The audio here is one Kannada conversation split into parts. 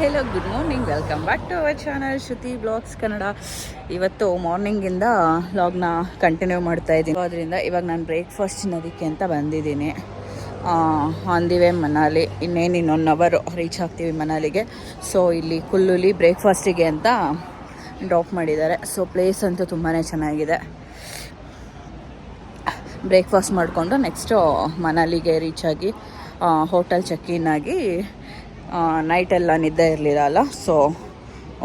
Hello good morning welcome back to our channel Shruti blogs Kannada ಇವತ್ತು ಮಾರ್ನಿಂಗಿಂದ ವ್ಲಾಗ್ನ ಕಂಟಿನ್ಯೂ ಮಾಡ್ತಾ ಇದ್ದೀನಿ ಅದರಿಂದ ಇವಾಗ ನಾನು ಬ್ರೇಕ್ಫಾಸ್ಟ್ ತಿನ್ನೋದಕ್ಕೆ ಅಂತ ಬಂದಿದ್ದೀನಿ ಆನ್ ದಿ ವೇ ಮನಾಲಿ ಇನ್ನೇನು ಇನ್ನೊಂದು ಅವರ್ ರೀಚ್ ಆಗ್ತೀವಿ ಮನಾಲಿಗೆ ಸೊ ಇಲ್ಲಿ ಕುಲ್ಲುಲಿ ಬ್ರೇಕ್ಫಾಸ್ಟಿಗೆ ಅಂತ ಡ್ರಾಪ್ ಮಾಡಿದ್ದಾರೆ ಸೊ ಪ್ಲೇಸ್ ಅಂತೂ ತುಂಬಾ ಚೆನ್ನಾಗಿದೆ ಬ್ರೇಕ್ಫಾಸ್ಟ್ ಮಾಡಿಕೊಂಡು ನೆಕ್ಸ್ಟು ಮನಾಲಿಗೆ ರೀಚ್ ಆಗಿ ಹೋಟೆಲ್ ಚೆಕ್ ಇನ್ ಆಗಿ ನೈಟೆಲ್ಲ ನಿದ್ದೆ ಇರಲಿಲ್ಲ ಅಲ್ಲ ಸೊ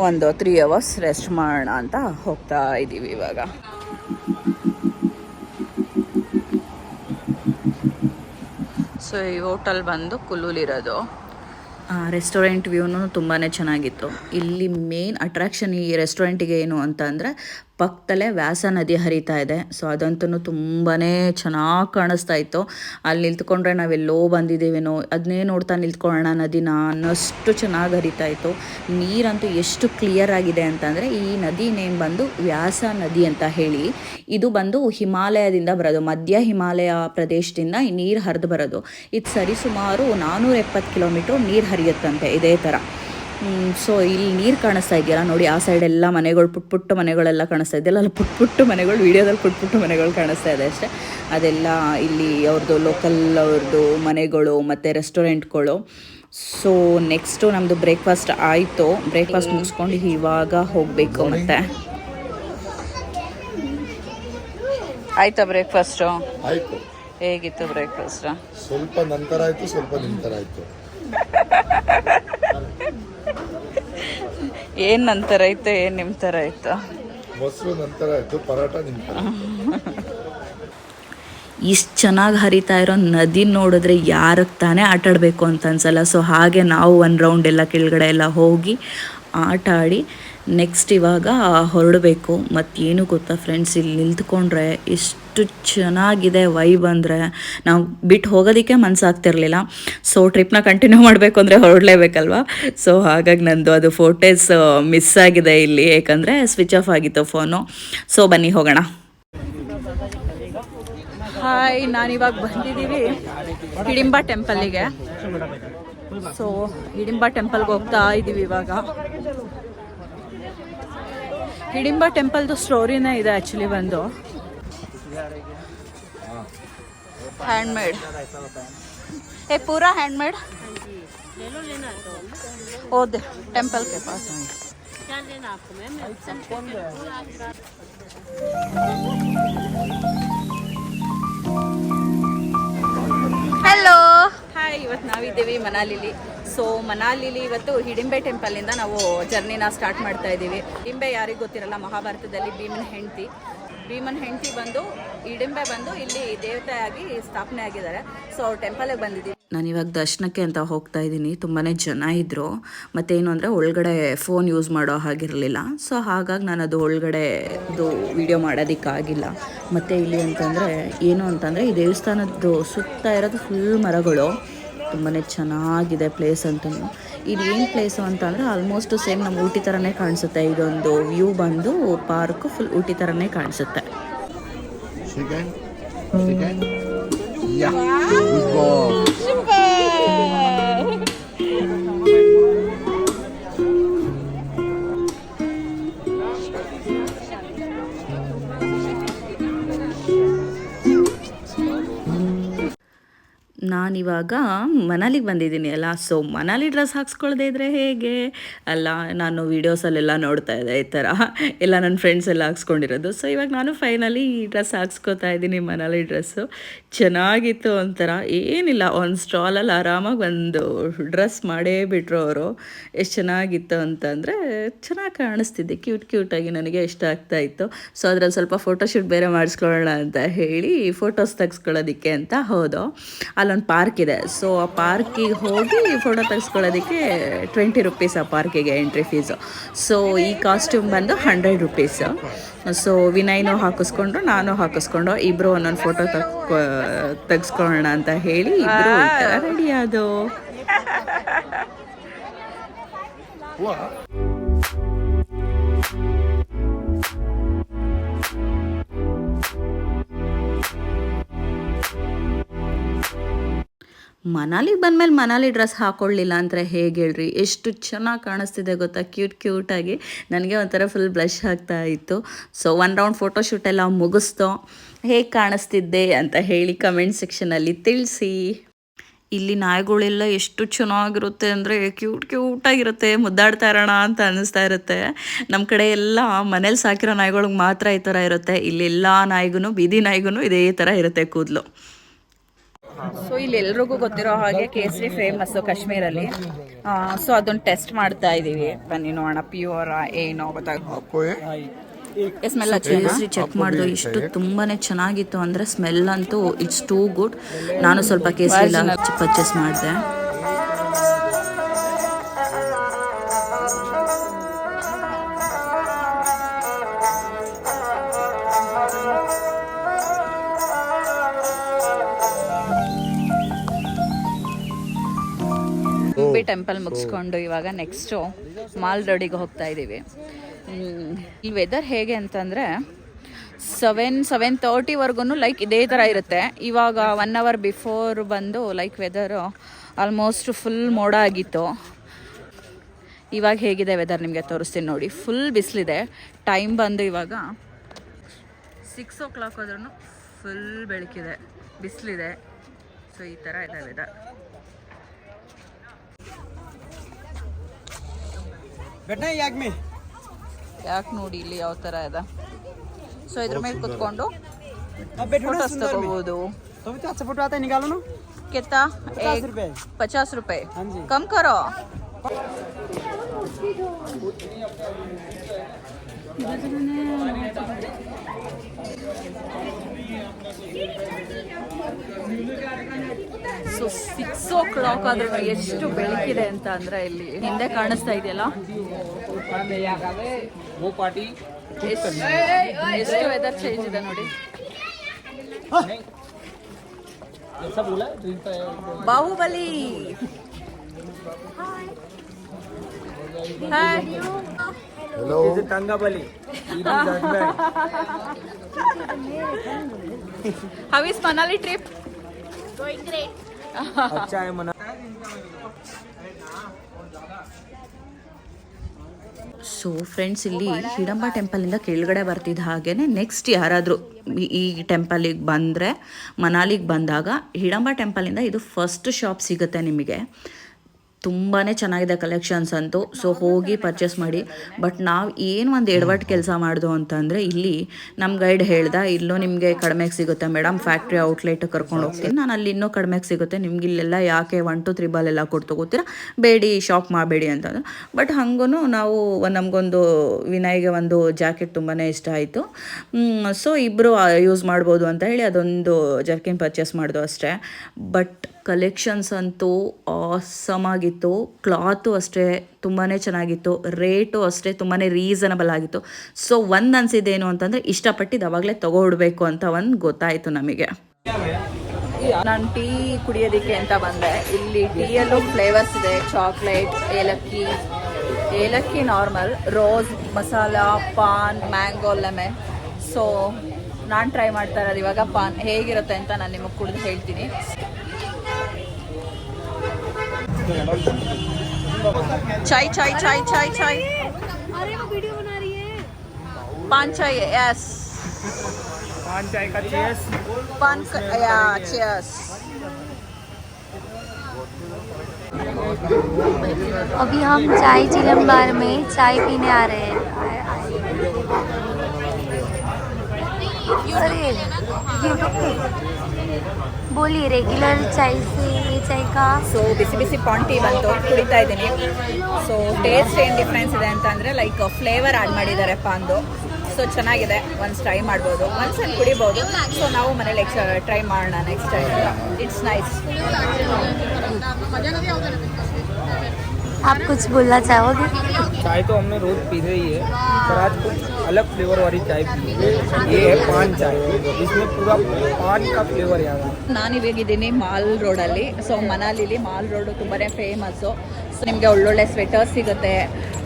ಒಂದು ತ್ರೀ ಅವರ್ಸ್ ರೆಸ್ಟ್ ಮಾಡೋಣ ಅಂತ ಹೋಗ್ತಾ ಇದ್ದೀವಿ ಇವಾಗ. ಸೊ ಈ ಹೋಟೆಲ್ ಬಂದು ಕುಲ್ಲೂಲಿರೋದು. ರೆಸ್ಟೋರೆಂಟ್ ವ್ಯೂನು ತುಂಬಾ ಚೆನ್ನಾಗಿತ್ತು. ಇಲ್ಲಿ ಮೇನ್ ಅಟ್ರಾಕ್ಷನ್ ಈ ರೆಸ್ಟೋರೆಂಟಿಗೆ ಏನು ಅಂತ ಅಂದರೆ ಪಕ್ಕದಲ್ಲೇ ವ್ಯಾಸ ನದಿ ಹರಿತಾ ಇದೆ. ಸೊ ಅದಂತೂ ತುಂಬಾ ಚೆನ್ನಾಗಿ ಕಾಣಿಸ್ತಾ ಇತ್ತು. ಅಲ್ಲಿ ನಿಲ್ತ್ಕೊಂಡ್ರೆ ನಾವೆಲ್ಲೋ ಬಂದಿದ್ದೀವೇನೋ ಅದನ್ನೇ ನೋಡ್ತಾ ನಿಂತ್ಕೊಳ್ಳೋಣ ನದಿನ ಅನ್ನೋಷ್ಟು ಚೆನ್ನಾಗಿ ಹರಿತಾ ಇತ್ತು. ನೀರಂತೂ ಎಷ್ಟು ಕ್ಲಿಯರ್ ಆಗಿದೆ ಅಂತಂದರೆ, ಈ ನದಿ ನೇಮ್ ಬಂದು ವ್ಯಾಸ ನದಿ ಅಂತ ಹೇಳಿ. ಇದು ಬಂದು ಹಿಮಾಲಯದಿಂದ ಬರೋದು. ಮಧ್ಯ ಹಿಮಾಲಯ ಪ್ರದೇಶದಿಂದ ಈ ನೀರು ಹರಿದು ಬರೋದು. ಇದು ಸರಿಸುಮಾರು ನಾನ್ನೂರ ಎಪ್ಪತ್ತು ಕಿಲೋಮೀಟ್ರ್ ನೀರು ಹರಿಯುತ್ತಂತೆ ಇದೇ ಥರ ಸೊ ಇಲ್ಲಿ ನೀರು ಕಾಣಿಸ್ತಾ ಇದೆಯಲ್ಲ ನೋಡಿ ಆ ಸೈಡ್ ಎಲ್ಲ ಮನೆಗಳು ಪುಟ್ ಪುಟ್ಟ ಮನೆಗಳೆಲ್ಲ ಕಾಣಿಸ್ತಾ ಇದೆಯಲ್ಲ ಅಲ್ಲಿ ಪುಟ್ ಪುಟ್ಟ ಮನೆಗಳು ವೀಡಿಯೋದಲ್ಲಿ ಪುಟ್ ಪುಟ್ಟ ಮನೆಗಳು ಕಾಣಿಸ್ತಾ ಇದೆ ಅಷ್ಟೇ. ಅದೆಲ್ಲ ಇಲ್ಲಿ ಅವ್ರದ್ದು ಲೋಕಲ್ ಅವ್ರದ್ದು ಮನೆಗಳು ಮತ್ತು ರೆಸ್ಟೋರೆಂಟ್ಗಳು ಸೊ ನೆಕ್ಸ್ಟು ನಮ್ಮದು ಬ್ರೇಕ್ಫಾಸ್ಟ್ ಆಯಿತು. ಬ್ರೇಕ್ಫಾಸ್ಟ್ ಮುಗಿಸ್ಕೊಂಡು ಇವಾಗ ಹೋಗಬೇಕು ಮತ್ತೆ. ಆಯ್ತಾ ಬ್ರೇಕ್ಫಾಸ್ಟು ಆಯ್ತು. ಹೇಗಿತ್ತು ಬ್ರೇಕ್ಫಾಸ್ಟ್ ಸ್ವಲ್ಪ ನಂತರ ಆಯ್ತು ಸ್ವಲ್ಪ ನಂತರ ಆಯ್ತು. ಏನು ನಂತರ ಐತೆ ಏನು ನಿಮ್ಮ ಥರ ಆಯ್ತು ಮೊಸರು ನಂತರ ಆಯ್ತು ಪರಾಟ ತರ. ಇಷ್ಟು ಚೆನ್ನಾಗಿ ಹರಿತಾ ಇರೋ ನದಿ ನೋಡಿದ್ರೆ ಯಾರಿಗೆ ತಾನೇ ಆಟ ಆಡಬೇಕು ಅಂತ ಅನ್ಸಲ್ಲ. ಸೊ ಹಾಗೆ ನಾವು ಒಂದು ರೌಂಡ್ ಎಲ್ಲ ಕೆಳಗಡೆ ಎಲ್ಲ ಹೋಗಿ ಆಟ ಆಡಿ ನೆಕ್ಸ್ಟ್ ಇವಾಗ ಹೊರಡಬೇಕು. ಮತ್ತೇನು ಗೊತ್ತಾ ಫ್ರೆಂಡ್ಸ್ ಇಲ್ಲಿ ನಿಂತ್ಕೊಂಡ್ರೆ ಎಷ್ಟು ಚೆನ್ನಾಗಿದೆ ವೈಬ್ ಅಂದರೆ ನಾವು ಬಿಟ್ಟು ಹೋಗೋದಕ್ಕೆ ಮನಸ್ಸಾಗ್ತಿರ್ಲಿಲ್ಲ ಸೊ ಟ್ರಿಪ್ನ ಕಂಟಿನ್ಯೂ ಮಾಡಬೇಕು ಅಂದರೆ ಹೊರಡಲೇಬೇಕಲ್ವ? ಸೊ ಹಾಗಾಗಿ ನಂದು ಅದು ಫೋಟೋಸ್ ಮಿಸ್ ಆಗಿದೆ ಇಲ್ಲಿ. ಯಾಕಂದರೆ ಸ್ವಿಚ್ ಆಫ್ ಆಗಿತ್ತು ಫೋನು ಸೊ ಬನ್ನಿ ಹೋಗೋಣ. ಹಾಯ್ ನಾನಿವಾಗ ಬಂದಿದ್ದೀವಿ ಹಿಡಿಂಬ ಟೆಂಪಲ್ಲಿಗೆ ಸೊ ಹಿಡಿಂಬ ಟೆಂಪಲ್ಗೆ ಹೋಗ್ತಾ ಇದ್ದೀವಿ ಇವಾಗ. ಹಿಡಿಂಬ ಟೆಂಪಲ್ದು ಸ್ಟೋರಿನೇ ಇದೆ ಆ್ಯಕ್ಚುಲಿ ಒಂದು ಹ್ಯಾಂಡ್ಮೇಡ್. ಏ ಪೂರಾ ಹ್ಯಾಂಡ್ಮೇಡ್? ಓದೆ ಟೆಂಪಲ್ ಕೆ ಪಾಸ್ ಇವತ್ತು ನಾವಿದ್ದೀವಿ ಮನಾಲಿಲಿ. ಸೊ ಮನಾಲಿಲಿ ಇವತ್ತು ಹಿಡಿಂಬೆ ಟೆಂಪಲಿಂದ ನಾವು ಜರ್ನಿನ ಸ್ಟಾರ್ಟ್ ಮಾಡ್ತಾ ಇದ್ದೀವಿ. ಹಿಡಿಂಬೆ ಯಾರಿಗೂ ಗೊತ್ತಿರಲ್ಲ, ಮಹಾಭಾರತದಲ್ಲಿ ಭೀಮನ ಹೆಂಡತಿ. ಭೀಮನ ಹೆಂಡತಿ ಬಂದು, ಹಿಡಿಂಬೆ ಬಂದು ಇಲ್ಲಿ ದೇವತೆಯಾಗಿ ಸ್ಥಾಪನೆ ಆಗಿದ್ದಾರೆ. ಸೊ ಟೆಂಪಲ್ಗೆ ಬಂದಿದ್ದೀವಿ. ನಾನು ಇವಾಗ ದರ್ಶನಕ್ಕೆ ಅಂತ ಹೋಗ್ತಾ ಇದ್ದೀನಿ. ತುಂಬಾ ಜನ ಇದ್ದರು ಮತ್ತೇನು ಅಂದರೆ ಒಳಗಡೆ ಫೋನ್ ಯೂಸ್ ಮಾಡೋ ಹಾಗಿರಲಿಲ್ಲ. ಸೊ ಹಾಗಾಗಿ ನಾನು ಅದು ಒಳಗಡೆ ಇದು ವಿಡಿಯೋ ಮಾಡೋದಕ್ಕಾಗಿಲ್ಲ. ಮತ್ತು ಇಲ್ಲಿ ಅಂತಂದರೆ, ಏನು ಅಂತಂದರೆ ಈ ದೇವಸ್ಥಾನದ್ದು ಸುತ್ತ ಇರೋದು ಫುಲ್ ಮರಗಳು. ತುಂಬಾ ಚೆನ್ನಾಗಿದೆ ಪ್ಲೇಸ್ ಅಂತೂ ಇದು ಏನು ಪ್ಲೇಸು ಅಂತಂದರೆ ಆಲ್ಮೋಸ್ಟ್ ಸೇಮ್ ನಮ್ಮ ಊಟಿ ಥರನೇ ಕಾಣಿಸುತ್ತೆ. ಇದೊಂದು ವ್ಯೂ ಬಂದು ಪಾರ್ಕ್ ಫುಲ್ ಊಟಿ ಥರನೇ ಕಾಣಿಸುತ್ತೆ. ಯಾ ನಾನಿವಾಗ ಮನಾಲಿಗೆ ಬಂದಿದ್ದೀನಿ. ಅಲ್ಲ ಸೊ ಮನಾಲಿ ಡ್ರೆಸ್ ಹಾಕ್ಸ್ಕೊಳ್ದೇ ಇದ್ರೆ ಹೇಗೆ? ಅಲ್ಲ, ನಾನು ವೀಡಿಯೋಸಲ್ಲೆಲ್ಲ ನೋಡ್ತಾ ಇದ್ದೆ ಈ ಥರ ಎಲ್ಲ ನನ್ನ ಫ್ರೆಂಡ್ಸ್ ಎಲ್ಲ ಹಾಕ್ಸ್ಕೊಂಡಿರೋದು. ಸೊ ಇವಾಗ ನಾನು ಫೈನಲಿ ಈ ಡ್ರೆಸ್ ಹಾಕ್ಸ್ಕೊತಾ ಇದ್ದೀನಿ, ಮನಾಲಿ ಡ್ರೆಸ್ಸು ಚೆನ್ನಾಗಿತ್ತು ಒಂಥರ. ಏನಿಲ್ಲ ಒಂದು ಸ್ಟಾಲಲ್ಲಿ ಆರಾಮಾಗಿ ಒಂದು ಡ್ರೆಸ್ ಮಾಡೇ ಬಿಟ್ರು ಅವರು. ಎಷ್ಟು ಚೆನ್ನಾಗಿತ್ತು ಅಂತಂದರೆ ಚೆನ್ನಾಗಿ ಕಾಣಿಸ್ತಿದ್ದೆ. ಕ್ಯೂಟ್ ಕ್ಯೂಟಾಗಿ ನನಗೆ ಇಷ್ಟ ಆಗ್ತಾ ಇತ್ತು. ಸೊ ಅದ್ರಲ್ಲಿ ಸ್ವಲ್ಪ ಫೋಟೋಶೂಟ್ ಬೇರೆ ಮಾಡಿಸ್ಕೊಳ್ಳೋಣ ಅಂತ ಹೇಳಿ ಫೋಟೋಸ್ ತೆಗೆಸ್ಕೊಳ್ಳೋದಕ್ಕೆ ಅಂತ ಹೋದೋ. ಅಲ್ಲೊಂದು ಪಾರ್ಕ್ ಇದೆ. ಸೊ ಆ ಪಾರ್ಕಿಗೆ ಹೋಗಿ ಫೋಟೋ ತೆಗೆಸ್ಕೊಳ್ಳೋದಕ್ಕೆ ಟ್ವೆಂಟಿ ರುಪೀಸ್ ಆ ಪಾರ್ಕಿಗೆ ಎಂಟ್ರಿ ಫೀಸು ಸೊ ಈ ಕಾಸ್ಟ್ಯೂಮ್ ಬಂದು ಹಂಡ್ರೆಡ್ ರುಪೀಸ್ ಸೊ ವಿನಯ್ನು ಹಾಕಿಸ್ಕೊಂಡು ನಾನು ಹಾಕಿಸ್ಕೊಂಡು ಇಬ್ಬರು ಒಂದೊಂದು ಫೋಟೋ ತಕ್ಕ ತೆಗೆಸ್ಕೊಳ್ಳೋಣ ಅಂತ ಹೇಳಿ ಇಬ್ಬರು ರೆಡಿ ಆದೋ ಮನಾಲಿಗೆ ಬಂದಮೇಲೆ ಮನಾಲಿ ಡ್ರೆಸ್ ಹಾಕೊಳ್ಳಿಲ್ಲ ಅಂದರೆ ಹೇಗೆ ಹೇಳ್ರಿ? ಎಷ್ಟು ಚೆನ್ನಾಗಿ ಕಾಣಿಸ್ತಿದೆ ಗೊತ್ತಾ? ಕ್ಯೂಟ್ ಕ್ಯೂಟಾಗಿ ನನಗೆ ಒಂಥರ ಫುಲ್ ಬ್ಲಷ್ ಆಗ್ತಾ ಇತ್ತು. ಸೊ ಒನ್ ರೌಂಡ್ ಫೋಟೋಶೂಟ್ ಎಲ್ಲ ಮುಗಿಸ್ತೋ ಹೇಗೆ ಕಾಣಿಸ್ತಿದ್ದೆ ಅಂತ ಹೇಳಿ ಕಮೆಂಟ್ ಸೆಕ್ಷನಲ್ಲಿ ತಿಳಿಸಿ. ಇಲ್ಲಿ ನಾಯಿಗಳೆಲ್ಲ ಎಷ್ಟು ಚೆನ್ನಾಗಿರುತ್ತೆ ಅಂದರೆ ಕ್ಯೂಟ್ ಕ್ಯೂಟಾಗಿರುತ್ತೆ ಮುದ್ದಾಡ್ತಾ ಇರೋಣ ಅಂತ ಅನ್ನಿಸ್ತಾ ಇರುತ್ತೆ. ನಮ್ಮ ಕಡೆ ಎಲ್ಲ ಮನೇಲಿ ಸಾಕಿರೋ ನಾಯಿಗಳಿಗೆ ಮಾತ್ರ ಈ ಥರ ಇರುತ್ತೆ. ಇಲ್ಲಿ ಎಲ್ಲ ನಾಯಿಗೂ ಬೀದಿ ನಾಯಿಗೂ ಇದೇ ಥರ ಇರುತ್ತೆ ಕೂದಲು. ಸೊ ಇಲ್ಲಿ ಎಲ್ರಿಗೂ ಗೊತ್ತಿರೋ ಹಾಗೆ ಕೇಸರಿ ಫೇಮಸ್ಸು ಕಾಶ್ಮೀರಲ್ಲಿ. ಸೊ ಅದೊಂದು ಟೆಸ್ಟ್ ಮಾಡ್ತಾ ಇದ್ದೀವಿ ಬನ್ನಿ ನೋಡೋಣ ಪ್ಯೂರ್ ಏನೋ ಗೊತ್ತಾಗ ಸ್ಮೆಲ್ ಕೇಸರಿ ಚೆಕ್ ಮಾಡಿದ್ರು ಇಷ್ಟು ತುಂಬಾನೇ ಚೆನ್ನಾಗಿತ್ತು ಅಂದ್ರೆ ಸ್ಮೆಲ್ ಅಂತೂ ಇಟ್ಸ್ ಟೂ ಗುಡ್ ನಾನು ಸ್ವಲ್ಪ ಕೇಸರಿ ಪರ್ಚೇಸ್ ಮಾಡಿದೆ. ಗುಬ್ಬಿ ಟೆಂಪಲ್ ಮುಗಿಸ್ಕೊಂಡು ಇವಾಗ ನೆಕ್ಸ್ಟು ಮಾಲ್ ರೋಡಿಗೆ ಹೋಗ್ತಾ ಇದ್ದೀವಿ ಈ ವೆದರ್ ಹೇಗೆ ಅಂತಂದರೆ ಸೆವೆನ್ ಸೆವೆನ್ ತರ್ಟಿವರೆಗೂ ಲೈಕ್ ಇದೇ ಥರ ಇರುತ್ತೆ. ಇವಾಗ ಒನ್ ಅವರ್ ಬಿಫೋರ್ ಬಂದು ಲೈಕ್ ವೆದರು ಆಲ್ಮೋಸ್ಟ್ ಫುಲ್ ಮೋಡ ಆಗಿತ್ತು. ಇವಾಗ ಹೇಗಿದೆ ವೆದರ್ ನಿಮಗೆ ತೋರಿಸ್ತೀನಿ ನೋಡಿ. ಫುಲ್ ಬಿಸಿಲಿದೆ. ಟೈಮ್ ಬಂದು ಇವಾಗ ಸಿಕ್ಸ್ ಓ ಕ್ಲಾಕ್ ಆದ್ರೂ ಫುಲ್ ಬೆಳಕಿದೆ. ಬಿಸಿಲಿದೆ. ಸೊ ಈ ಥರ ಇದೆ ವೆದರ್ बैठना है याक में ಯಾಕೆ ನೋಡಿ ಇಲ್ಲಿ ಯಾವ ಥರ ಇದೆ ಸೊ ಇದ್ರ ಮೇಲೆ ಕುತ್ಕೊಂಡು अब बैठो ना ಫೋಟೋಸ್ सुंदर में ತಗೋಬಹುದು तो भी तो अच्छा फोटो आता है निकालो ना कितना पचास एक रुपए पचास रुपए हाँ जी कम करो ಸೊ ಸಿಕ್ಸ್ ಓ ಕ್ಲಾಕ್ ಆದ್ರೂ ಎಷ್ಟು ಬೆಳಕಿದೆ ಅಂತ ಅಂದ್ರೆ ಇಲ್ಲಿ ಹಿಂದೆ ಕಾಣಿಸ್ತಾ ಇದೆಯಲ್ಲ? ಎಷ್ಟು ವೆದರ್ ಚೇಂಜ್ ಇದೆ ನೋಡಿ. ಬಾಹುಬಲಿ. ತಂಗಬಲಿ how is Manali trip Manali trip? अच्छा है मना ಸೊ ಫ್ರೆಂಡ್ಸ್ ಇಲ್ಲಿ ಹಿಡಂಬ ಟೆಂಪಲಿಂದ ಕೆಳಗಡೆ ಬರ್ತಿದ್ದ ಹಾಗೇನೆ ನೆಕ್ಸ್ಟ್ ಯಾರಾದರೂ ಈ ಟೆಂಪಲಿಗೆ ಬಂದರೆ ಮನಾಲಿಗೆ ಬಂದಾಗ ಹಿಡಂಬ ಟೆಂಪಲಿಂದ ಇದು ಫಸ್ಟ್ ಶಾಪ್ ಸಿಗುತ್ತೆ ನಿಮಗೆ ತುಂಬಾ ಚೆನ್ನಾಗಿದೆ ಕಲೆಕ್ಷನ್ಸ್ ಅಂತೂ. ಸೊ ಹೋಗಿ ಪರ್ಚೇಸ್ ಮಾಡಿ. ಬಟ್ ನಾವು ಏನು ಒಂದು ಎಡವಟ್ಟು ಕೆಲಸ ಮಾಡ್ದು ಅಂತಂದರೆ, ಇಲ್ಲಿ ನಮ್ಮ ಗೈಡ್ ಹೇಳ್ದ, ಇಲ್ಲೂ ನಿಮಗೆ ಕಡಿಮೆಗೆ ಸಿಗುತ್ತೆ ಮೇಡಮ್ ಫ್ಯಾಕ್ಟ್ರಿ ಔಟ್ಲೆಟ್ ಕರ್ಕೊಂಡು ಹೋಗ್ತೀನಿ. ನಾನು ಅಲ್ಲಿ ಇನ್ನೂ ಕಡಿಮೆಗೆ ಸಿಗುತ್ತೆ. ನಿಮ್ಗೆ ಇಲ್ಲೆಲ್ಲ ಯಾಕೆ ಒನ್ ಟು ತ್ರಿಬಲ್ ಎಲ್ಲ ಕೊಟ್ಟು ತಗೋತೀರಾ ಬೇಡಿ ಶಾಪ್ ಮಾಡಬೇಡಿ ಅಂತಂದು ಬಟ್ ಹಂಗೂ ನಾವು ನಮಗೊಂದು ವಿನಯ್ಗೆ ಒಂದು ಜಾಕೆಟ್ ತುಂಬಾ ಇಷ್ಟ ಆಯಿತು. ಸೊ ಇಬ್ಬರು ಯೂಸ್ ಮಾಡ್ಬೋದು ಅಂತ ಹೇಳಿ ಅದೊಂದು ಜರ್ಕಿನ್ ಪರ್ಚೇಸ್ ಮಾಡಿದ್ವು ಅಷ್ಟೇ. ಬಟ್ ಕಲೆಕ್ಷನ್ಸ್ ಅಂತೂ ಆಸಮ್ ಆಗಿತ್ತು. ಕ್ಲಾತು ಅಷ್ಟೇ ತುಂಬಾ ಚೆನ್ನಾಗಿತ್ತು. ರೇಟು ಅಷ್ಟೇ ತುಂಬಾ ರೀಸನಬಲ್ ಆಗಿತ್ತು. ಸೊ ಒಂದು ಅನಿಸಿದ್ದೇನು ಅಂತಂದರೆ ಇಷ್ಟಪಟ್ಟಿದ್ದು ಅವಾಗಲೇ ತೊಗೊಡ್ಬೇಕು ಅಂತ ಒಂದು ಗೊತ್ತಾಯಿತು ನಮಗೆ. ನಾನು ಟೀ ಕುಡಿಯೋದಕ್ಕೆ ಅಂತ ಬಂದೆ. ಇಲ್ಲಿ ಟೀಯಲ್ಲೂ ಫ್ಲೇವರ್ಸ್ ಇದೆ. ಚಾಕ್ಲೇಟ್ ಏಲಕ್ಕಿ. ಏಲಕ್ಕಿ normal rose masala paan mango lemon so ನಾನು ಟ್ರೈ ಮಾಡ್ತಾ ಇರೋದು ಇವಾಗ ಪಾನ್ ಹೇಗಿರುತ್ತೆ ಅಂತ ನಾನು ನಿಮಗೆ ಕುಡಿದು ಹೇಳ್ತೀನಿ. चाय चाय चाय चाय चाय अरे वो वीडियो बना रही है। पान चाय यस पान चाय का चीयर्स पान का या चीयर्स अभी हम चाय चिलम बार में चाय पीने आ रहे हैं। अरे यूट्यूब पे ಬೋಲಿ ರೆಗ್ಯುಲರ್ ಚಾಯ್ ಚೈಕಾ ಸೊ ಬಿಸಿ ಬಿಸಿ ಪಾನ್ ಬಂತು ಕುಡಿತಾ ಇದ್ದೀನಿ. ಸೊ ಟೇಸ್ಟ್ ಏನು ಡಿಫ್ರೆನ್ಸ್ ಇದೆ ಅಂತ ಲೈಕ್ ಫ್ಲೇವರ್ ಆ್ಯಡ್ ಮಾಡಿದ್ದಾರೆ ಪಾಂದು ಸೊ ಚೆನ್ನಾಗಿದೆ. ಒನ್ಸ್ ಟ್ರೈ ಮಾಡ್ಬೋದು. ಒನ್ಸಲ್ಲಿ ಕುಡಿಬೋದು. ಸೊ ನಾವು ಮನೇಲಿ ಎಕ್ಸ್ ಟ್ರೈ ಮಾಡೋಣ ನೆಕ್ಸ್ಟ್ ಟೈಮ್ ಇಟ್ಸ್ ನೈಸ್ आप कुछ बोलना चाहोगे चाय तो हमने रोज पी रही है पर आज कुछ अलग फ्लेवर वाली चाय पी है ये है पान चाय इसमें पूरा पान का फ्लेवर याद है ನಾನಿವಾಗಿದ್ದೀನಿ ಮಾಲ್ ರೋಡಲ್ಲಿ ಸೊ ಮನಾಲಿಲಿ ಮಾಲ್ ರೋಡು ತುಂಬಾ ಫೇಮಸ್ಸು ಸೊ ನಿಮಗೆ ಒಳ್ಳೊಳ್ಳೆ ಸ್ವೆಟರ್ಸ್ ಸಿಗುತ್ತೆ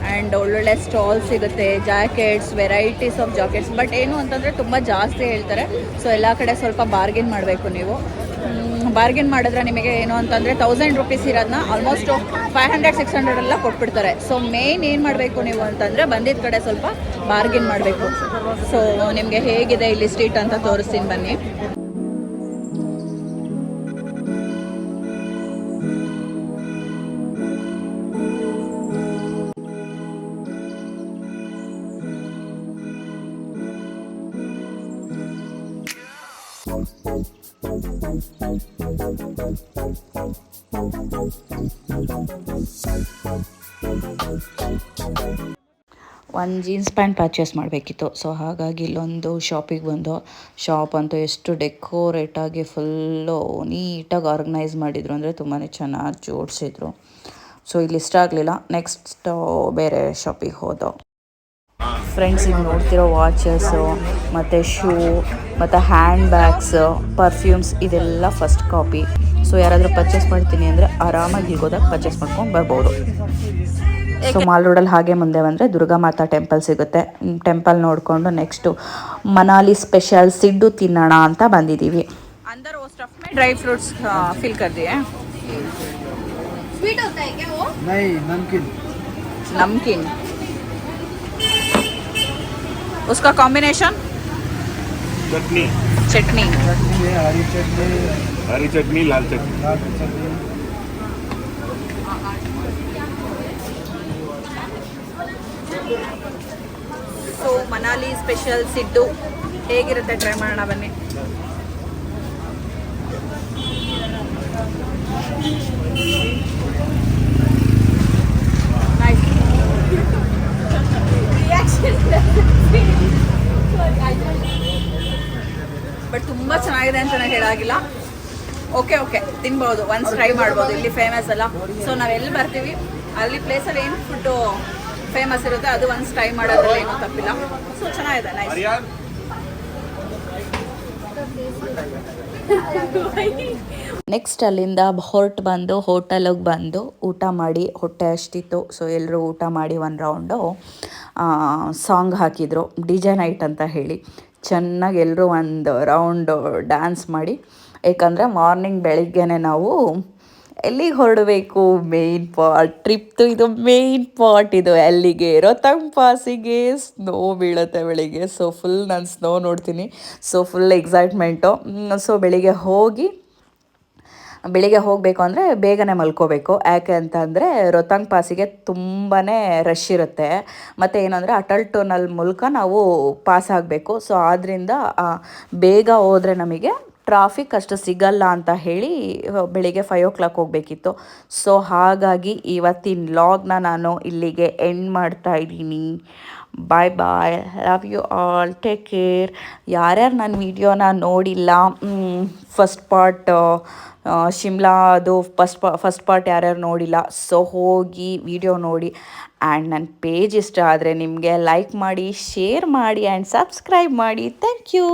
ಆ್ಯಂಡ್ ಒಳ್ಳೊಳ್ಳೆ ಸ್ಟಾಲ್ ಸಿಗುತ್ತೆ jackets varieties of jackets but ಏನು ಅಂತಂದರೆ ತುಂಬ ಜಾಸ್ತಿ ಹೇಳ್ತಾರೆ ಸೊ ಎಲ್ಲ ಕಡೆ ಸ್ವಲ್ಪ ಬಾರ್ಗೇನ್ ಮಾಡಬೇಕು ನೀವು ಬಾರ್ಗೇನ್ ಮಾಡಿದ್ರೆ ನಿಮಗೆ ಏನು ಅಂತಂದರೆ ತೌಸಂಡ್ ರುಪೀಸ್ ಇರೋದನ್ನ almost five hundred six hundred ಎಲ್ಲ ಕೊಟ್ಬಿಡ್ತಾರೆ. ಸೊ ಮೇನ್ ಏನು ಮಾಡಬೇಕು ನೀವು ಅಂತಂದರೆ ಬಂದಿದ್ದ ಕಡೆ ಸ್ವಲ್ಪ ಬಾರ್ಗೇನ್ ಮಾಡಬೇಕು. ಸೊ ನಿಮಗೆ ಹೇಗಿದೆ ಇಲ್ಲಿ ಸ್ಟ್ರೀಟ್ ಅಂತ ತೋರಿಸ್ತೀನಿ ಬನ್ನಿ. ಒಂದು ಜೀನ್ಸ್ ಪ್ಯಾಂಟ್ ಪರ್ಚೇಸ್ ಮಾಡಬೇಕಿತ್ತು. ಸೊ ಹಾಗಾಗಿ ಇಲ್ಲೊಂದು ಶಾಪಿಗೆ ಬಂದು ಶಾಪ್ ಅಂತೂ ಎಷ್ಟು ಡೆಕೋರೇಟಾಗಿ ಫುಲ್ಲು ನೀಟಾಗಿ ಆರ್ಗನೈಸ್ ಮಾಡಿದರು ಅಂದರೆ ತುಂಬಾ ಚೆನ್ನಾಗಿ ಜೋಡಿಸಿದ್ರು. ಸೊ ಇಲ್ಲಿ ಇಷ್ಟ ಆಗಲಿಲ್ಲ. ನೆಕ್ಸ್ಟ್ ಬೇರೆ ಶಾಪಿಗೆ ಹೋದೋ. ಫ್ರೆಂಡ್ಸ್ ಈಗ ನೋಡ್ತಿರೋ ವಾಚಸ್ಸು ಮತ್ತು ಶೂ ಮತ್ತು ಹ್ಯಾಂಡ್ ಬ್ಯಾಗ್ಸ್ ಪರ್ಫ್ಯೂಮ್ಸ್ ಇದೆಲ್ಲ ಫಸ್ಟ್ ಕಾಪಿ ಸೊ ಯಾರಾದರೂ ಪರ್ಚೇಸ್ ಮಾಡ್ತೀನಿ ಅಂದರೆ ಆರಾಮಾಗಿ ಹೋದಾಗ ಪರ್ಚೇಸ್ ಮಾಡ್ಕೊಂಡು ಬರ್ಬೋದು. ಸೊ ಮಾಲ್ ರೋಡಲ್ಲಿ ಹಾಗೆ ಮುಂದೆ ಬಂದರೆ ದುರ್ಗಾ ಮಾತಾ ಟೆಂಪಲ್ ಸಿಗುತ್ತೆ. ಟೆಂಪಲ್ ನೋಡಿಕೊಂಡು ನೆಕ್ಸ್ಟು ಮನಾಲಿ ಸ್ಪೆಷಲ್ ಸಿಡ್ಡು ತಿನ್ನೋಣ ಅಂತ ಬಂದಿದ್ದೀವಿ ಡ್ರೈ ಫ್ರೂಟ್ಸ್ ಫಿಲ್ ಕರ್ದಿಯೇ? ನಮ್ಕಿನ್. उसका कॉम्बिनेशन चटनी चटनी चटनी है हरी चटनी हरी चटनी लाल चटनी लाल चटनी ಸೊ ಮನಾಲಿ ಸ್ಪೆಷಲ್ ಸಿಡ್ಡು ಹೇಗಿರುತ್ತೆ ಟ್ರೈ ಮಾಡೋಣ ಬನ್ನಿ ಬಟ್ ತುಂಬ ಚೆನ್ನಾಗಿದೆ ಅಂತ ನಾನು ಹೇಳಾಗಿಲ್ಲ. ಓಕೆ ಓಕೆ ತಿನ್ಬೋದು. ಒನ್ಸ್ ಟ್ರೈ ಮಾಡ್ಬೋದು. ಇಲ್ಲಿ ಫೇಮಸ್ ಅಲ್ಲ. ಸೊ ನಾವು ಎಲ್ಲಿ ಬರ್ತೀವಿ? ಅಲ್ಲಿ ಪ್ಲೇಸಲ್ಲಿ ಏನು ಫುಡ್ಡು ಫೇಮಸ್ ಇರುತ್ತೆ ಅದು ಒನ್ಸ್ ಟ್ರೈ ಮಾಡೋದ್ರಲ್ಲಿ ಏನೂ ತಪ್ಪಿಲ್ಲ. ಸೊ ಚೆನ್ನಾಗಿದೆ. ನೈಸ್ ನೆಕ್ಸ್ಟ್ ಅಲ್ಲಿಂದ ಹೊರಟು ಬಂದು ಹೋಟೆಲಿಗೆ ಬಂದು ಊಟ ಮಾಡಿ, ಹೊಟ್ಟೆ ಅಷ್ಟಿತ್ತು ಸೊ ಎಲ್ಲರೂ ಊಟ ಮಾಡಿ ಒಂದು ರೌಂಡು ಸಾಂಗ್ ಹಾಕಿದರು. ಡಿ ಜೆ ನೈಟ್ ಅಂತ ಹೇಳಿ. ಚೆನ್ನಾಗಿ ಎಲ್ಲರೂ ಒಂದು ರೌಂಡು ಡ್ಯಾನ್ಸ್ ಮಾಡಿ. ಏಕೆಂದರೆ ಮಾರ್ನಿಂಗ್ ಬೆಳಿಗ್ಗೆನೆ ನಾವು ಎಲ್ಲಿಗೆ ಹೊರಡಬೇಕು? ಮೇಯ್ನ್ ಪಾರ್ಟ್ ಟ್ರಿಪ್ದು ಇದು ಮೇಯ್ನ್ ಪಾರ್ಟ್ ಇದು. ಎಲ್ಲಿಗೆ ಇರೋ ತಂಪಾಸಿಗೆ ಸ್ನೋ ಬೀಳುತ್ತೆ ಬೆಳಿಗ್ಗೆ. ಸೊ ಫುಲ್ ನಾನು ಸ್ನೋ ನೋಡ್ತೀನಿ. ಸೊ ಫುಲ್ ಎಕ್ಸೈಟ್ಮೆಂಟು ಸೊ ಬೆಳಿಗ್ಗೆ ಹೋಗಿ ಬೆಳಿಗ್ಗೆ ಹೋಗಬೇಕು ಅಂದರೆ ಬೇಗನೆ ಮಲ್ಕೋಬೇಕು. ಯಾಕೆ ಅಂತಂದರೆ ರೊತಂಗ್ ಪಾಸಿಗೆ ತುಂಬಾ ರಶ್ ಇರುತ್ತೆ. ಮತ್ತು ಏನಂದರೆ ಅಟಲ್ ಟೋನಲ್ ಮೂಲಕ ನಾವು ಪಾಸ್ ಆಗಬೇಕು. ಸೊ ಆದ್ದರಿಂದ ಬೇಗ ಹೋದರೆ ನಮಗೆ ಟ್ರಾಫಿಕ್ ಅಷ್ಟು ಸಿಗಲ್ಲ ಅಂತ ಹೇಳಿ ಬೆಳಿಗ್ಗೆ ಫೈವ್ ಓ ಕ್ಲಾಕ್ ಹೋಗಬೇಕಿತ್ತು. ಸೊ ಹಾಗಾಗಿ ಇವತ್ತಿನ ಲಾಗ್ನ ನಾನು ಇಲ್ಲಿಗೆ ಎಂಡ್ ಮಾಡ್ತಾ ಇದ್ದೀನಿ. Bye bye love you all take care ಯಾರ್ಯಾರು ನನ್ನ ವಿಡಿಯೋನ ನೋಡಿಲ್ಲ ಫಸ್ಟ್ ಪಾರ್ಟ್ ಶಿಮ್ಲಾ ಅದು ಫಸ್ಟ್ ಪಾ ಫಸ್ಟ್ ಪಾರ್ಟ್ ಯಾರ್ಯಾರು ನೋಡಿಲ್ಲ. ಸೊ ಹೋಗಿ ವಿಡಿಯೋ ನೋಡಿ. ಆ್ಯಂಡ್ ನನ್ನ ಪೇಜ್ ಇಷ್ಟ ಆದರೆ ನಿಮಗೆ ಲೈಕ್ ಮಾಡಿ ಶೇರ್ ಮಾಡಿ ಆ್ಯಂಡ್ ಸಬ್ಸ್ಕ್ರೈಬ್ ಮಾಡಿ. Thank you